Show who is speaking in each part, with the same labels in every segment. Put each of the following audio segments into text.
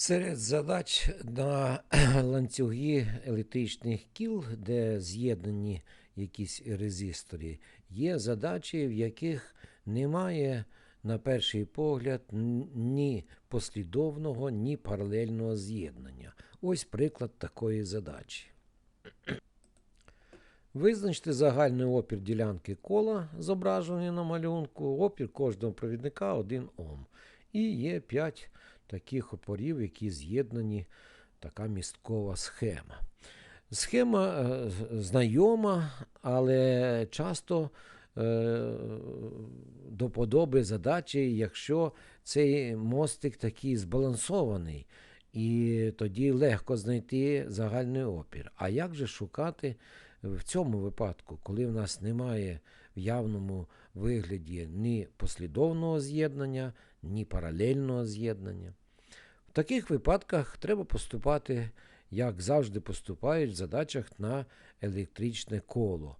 Speaker 1: Серед задач на ланцюги електричних кіл, де з'єднані якісь резистори, є задачі, в яких немає, на перший погляд, ні послідовного, ні паралельного з'єднання. Ось приклад такої задачі. Визначте загальний опір ділянки кола, зображений на малюнку, опір кожного провідника 1 Ом. І є 5 таких опорів, які з'єднані така місткова схема. Схема е, знайома, але часто е, до подоби задачі, якщо цей мостик такий збалансований, і тоді легко знайти загальний опір. А як же шукати в цьому випадку, коли в нас немає в явному вигляді ні послідовного з'єднання, ні паралельного з'єднання? В таких випадках треба поступати, як завжди поступають в задачах на електричне коло.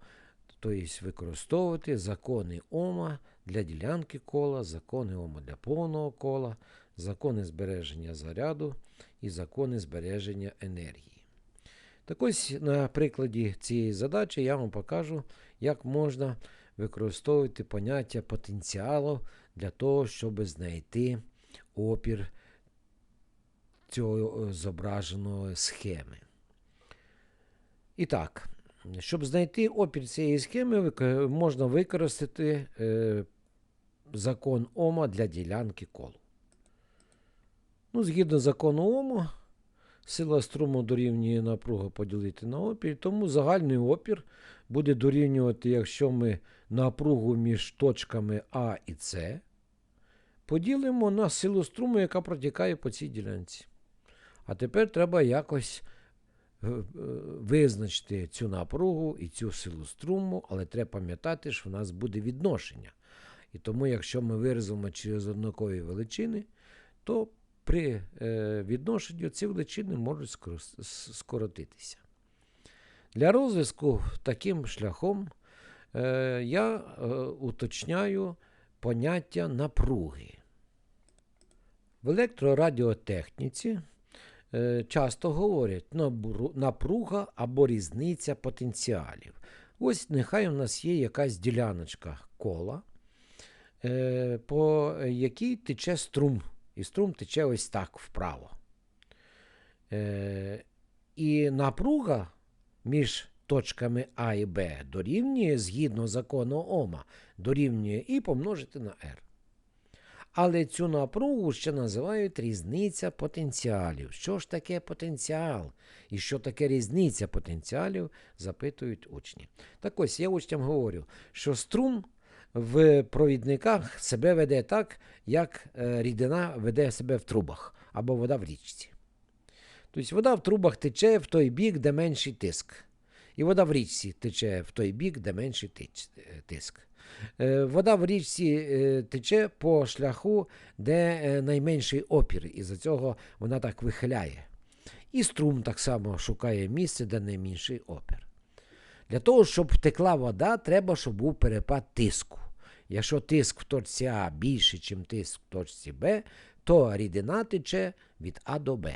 Speaker 1: Тобто використовувати закони Ома для ділянки кола, закони Ома для повного кола, закони збереження заряду і закони збереження енергії. Так ось на прикладі цієї задачі я вам покажу, як можна використовувати поняття потенціалу для того, щоб знайти опір цього е, зображеної схеми. І так, щоб знайти опір цієї схеми, можна використати е, закон Ома для ділянки колу. Ну, згідно закону Ома, сила струму дорівнює напругу поділити на опір, тому загальний опір буде дорівнювати, якщо ми напругу між точками А і С поділимо на силу струму, яка протікає по цій ділянці. А тепер треба якось е, е, визначити цю напругу і цю силу струму, але треба пам'ятати, що в нас буде відношення. І тому, якщо ми виразимо через однакові величини, то при е, відношенні ці величини можуть скоротитися. Для розв'язку таким шляхом я уточняю поняття напруги. В електрорадіотехніці часто говорять напруга або різниця потенціалів. Ось нехай у нас є якась діляночка кола, е, по якій тече струм. І струм тече ось так вправо. Е, і напруга між точками А і Б дорівнює згідно закону Ома, дорівнює і помножити на R. Але цю напругу ще називають різниця потенціалів. Що ж таке потенціал? І що таке різниця потенціалів, запитують учні. Так ось я учням говорю, що струм в провідниках себе веде так, як е, рідина веде себе в трубах або вода в річці. Тобто вода в трубах тече в той бік, де менший тиск. І вода в річці тече в той бік, де менший е, тиск. Е, Вода в річці е, тече по шляху, де е, найменший опір, і за цього вона так вихиляє. І струм так само шукає місце, де найменший опір. Для того, щоб втекла вода, треба, щоб був перепад тиску. Якщо тиск в точці А більший, ніж тиск в точці Б, то рідина тече від А до Б.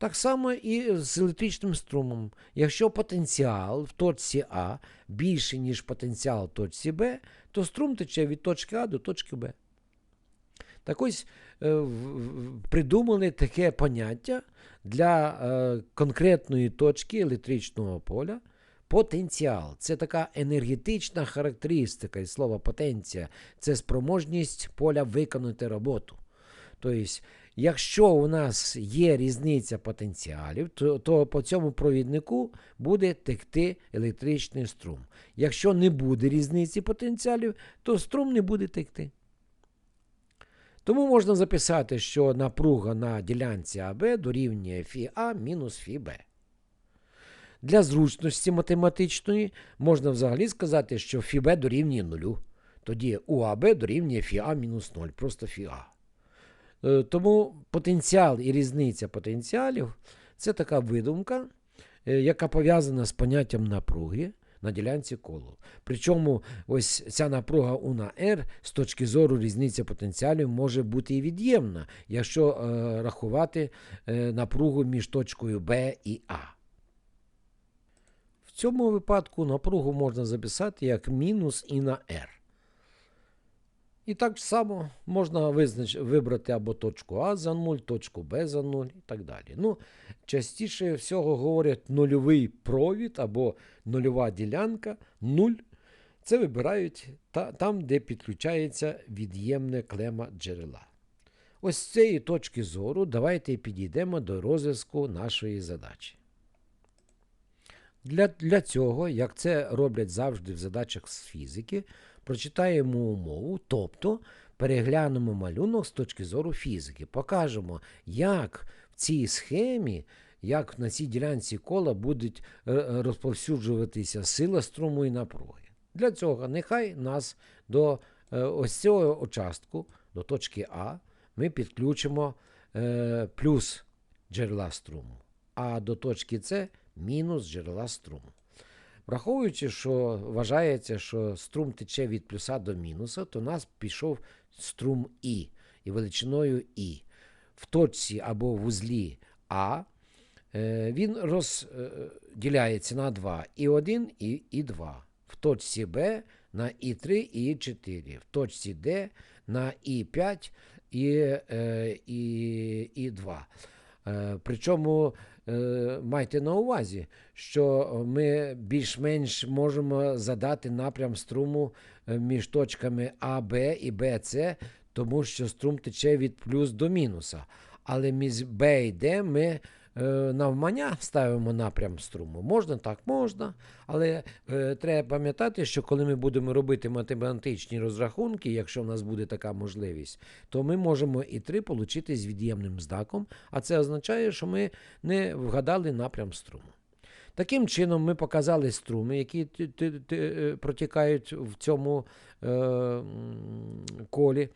Speaker 1: Так само і з електричним струмом. Якщо потенціал в точці А більший, ніж потенціал в точці Б, то струм тече від точки А до точки Б. Так ось е, придумали таке поняття для е, конкретної точки електричного поля. Потенціал це така енергетична характеристика, і слово потенція це спроможність поля виконати роботу. Тобто, якщо у нас є різниця потенціалів, то, то по цьому провіднику буде текти електричний струм. Якщо не буде різниці потенціалів, то струм не буде текти. Тому можна записати, що напруга на ділянці АБ дорівнює фі А мінус фі Б. Для зручності математичної можна взагалі сказати, що фі Б дорівнює нулю. Тоді УАБ дорівнює фі А мінус 0, просто фі А. Е, Тому потенціал і різниця потенціалів це така видумка, е, яка пов'язана з поняттям напруги. на ділянці колу. Причому ось ця напруга У на R з точки зору різниці потенціалів може бути і від'ємна, якщо е, рахувати е, напругу між точкою Б і А. В цьому випадку напругу можна записати як мінус І на R. І так само можна визнач... вибрати або точку А за 0, точку Б за 0 і так далі. Ну, частіше всього говорять нульовий провід або нульова ділянка 0. Це вибирають та, там, де підключається від'ємне клема джерела. Ось з цієї точки зору давайте підійдемо до розв'язку нашої задачі. Для, для цього, як це роблять завжди в задачах з фізики, прочитаємо умову, тобто переглянемо малюнок з точки зору фізики, покажемо, як в цій схемі, як на цій ділянці кола будуть е, розповсюджуватися сила струму і напруги. Для цього нехай нас до е, ось цього участку, до точки А, ми підключимо е, плюс джерела струму, а до точки С мінус джерела струму. Враховуючи, що вважається, що струм тече від плюса до мінуса, то у нас пішов струм І і величиною І. В точці або в узлі А е, він розділяється на 2 і 1 і, і 2. В точці Б на І3 і І4. В точці Д на І5 і, е, і, і 2. Е, Причому е, майте на увазі, що ми більш-менш можемо задати напрям струму е, між точками А, Б і Б, С, тому що струм тече від плюс до мінуса. Але між Б і Д ми е, навмання ставимо напрям струму. Можна так, можна. Але е, треба пам'ятати, що коли ми будемо робити математичні розрахунки, якщо в нас буде така можливість, то ми можемо і 3 отримати з від'ємним знаком, а це означає, що ми не вгадали напрям струму. Таким чином, ми показали струми, які е, протікають в цьому е, колі.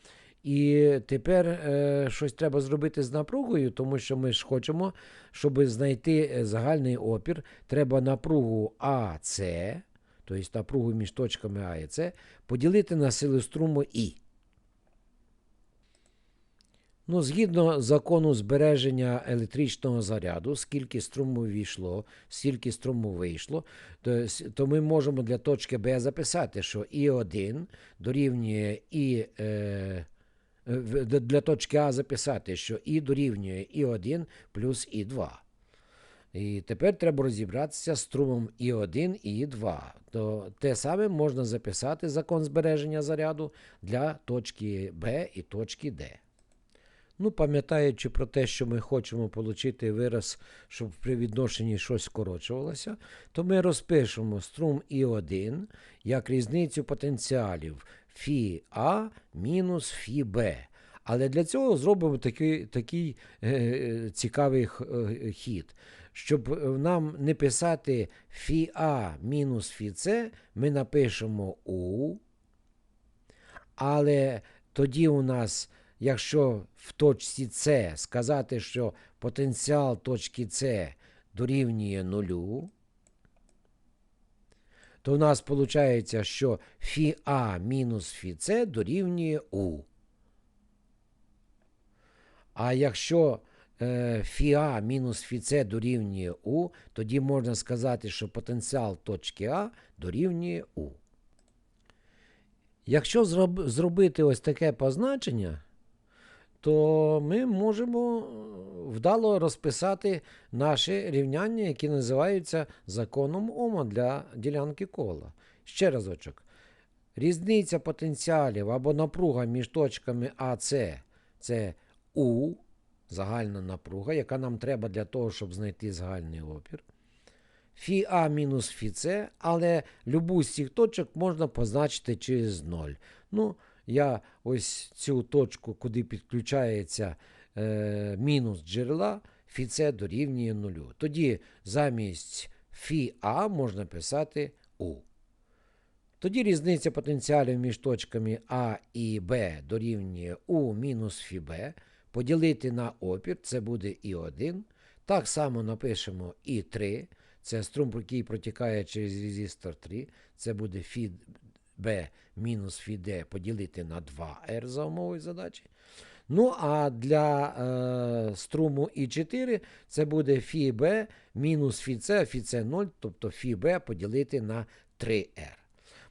Speaker 1: І тепер е, щось треба зробити з напругою, тому що ми ж хочемо, щоб знайти е, загальний опір, треба напругу АС, тобто напругу між точками А і С, поділити на сили струму І. Ну, згідно закону збереження електричного заряду, скільки струму війшло, скільки струму вийшло, то, то ми можемо для точки Б записати, що І1 дорівнює І. Е, для точки А записати, що І дорівнює І1 плюс І2. І тепер треба розібратися з струмом І1 і І2. То те саме можна записати закон збереження заряду для точки Б і точки Д. Ну, пам'ятаючи про те, що ми хочемо отримати вираз, щоб при відношенні щось скорочувалося, то ми розпишемо струм І1 як різницю потенціалів фі А мінус фі Б. Але для цього зробимо такий, такий е, цікавий е, хід. Щоб е, нам не писати фі А мінус фі С, ми напишемо У. Але тоді у нас, якщо в точці С сказати, що потенціал точки С дорівнює нулю, то у нас виходить, що фі А мінус фі С дорівнює У. А якщо е, фі А мінус фі С дорівнює У, тоді можна сказати, що потенціал точки А дорівнює У. Якщо зроб, зробити ось таке позначення, то ми можемо е, вдало розписати наші рівняння, які називаються законом Ома для ділянки кола. Ще разочок. Різниця потенціалів або напруга між точками АС це У, загальна напруга, яка нам треба для того, щоб знайти загальний опір. Фі А мінус фі С, але любу з цих точок можна позначити через 0. Ну, я ось цю точку, куди підключається е, мінус джерела, фі С дорівнює 0. Тоді замість фі А можна писати У. Тоді різниця потенціалів між точками А і Б дорівнює У мінус фі Б. Поділити на опір, це буде І1. Так само напишемо І3, Це струм, який протікає через резистор 3. Це буде фі B мінус фі D поділити на 2R за умовою задачі. Ну, а для е, струму І4 це буде фі мінус фі С, фі С 0, тобто фі поділити на 3R.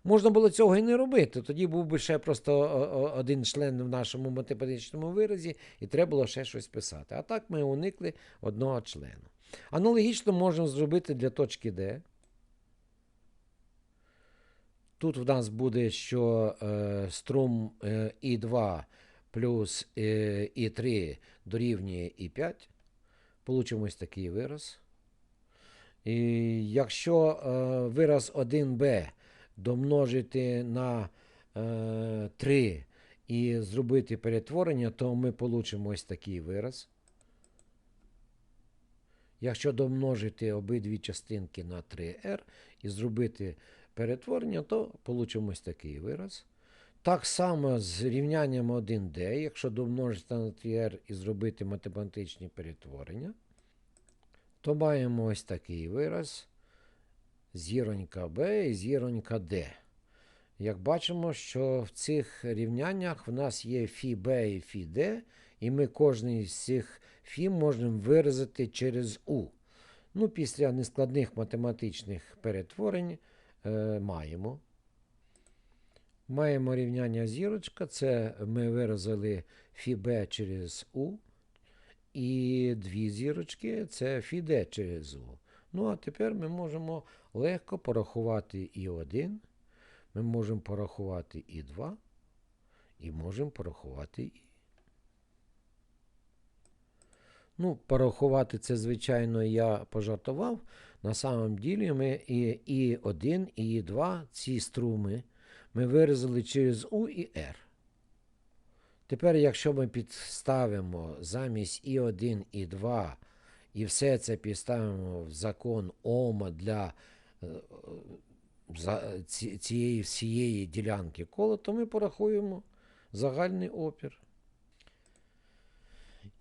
Speaker 1: Можна було цього і не робити. Тоді був би ще просто о- о- один член в нашому математичному виразі, і треба було ще щось писати. А так ми уникли одного члену. Аналогічно можемо зробити для точки D. Тут в нас буде, що е, струм е, І2 плюс е, І3 дорівнює І5. Получимо ось такий вираз. І якщо е, вираз 1b домножити на е, 3 і зробити перетворення, то ми получимо ось такий вираз. Якщо домножити обидві частинки на 3r і зробити перетворення, то получимо ось такий вираз. Так само з рівнянням 1d, якщо домножити на 3r і зробити математичні перетворення, то маємо ось такий вираз. Зіронька b і зіронька d. Як бачимо, що в цих рівняннях в нас є фі і фі d, і ми кожний з цих фі можемо виразити через u. Ну, після нескладних математичних перетворень е, маємо. Маємо рівняння зірочка, це ми виразили фі через u. І дві зірочки це фі d через u. Ну, а тепер ми можемо легко порахувати і 1, ми можемо порахувати і 2, і можемо порахувати і. Ну, порахувати це, звичайно, я пожартував. На самом ділі ми і, і 1, і 2 ці струми ми виразили через U і R. Тепер, якщо ми підставимо замість І1, і 2 і все це підставимо в закон Ома для е, цієї всієї ділянки кола, то ми порахуємо загальний опір.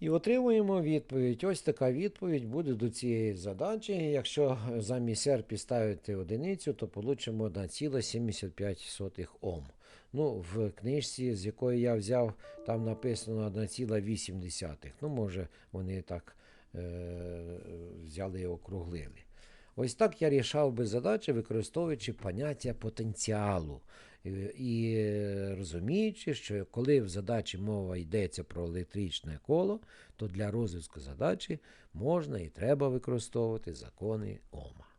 Speaker 1: І отримуємо відповідь. Ось така відповідь буде до цієї задачі. Якщо замість R підставити одиницю, то получимо 1,75 Ом. Ну, в книжці, з якої я взяв, там написано 1,8. Ну, може, вони так е, взяли і округлили. Ось так я рішав би задачі, використовуючи поняття потенціалу. І, і е, розуміючи, що коли в задачі мова йдеться про електричне коло, то для розв'язку задачі можна і треба використовувати закони Ома.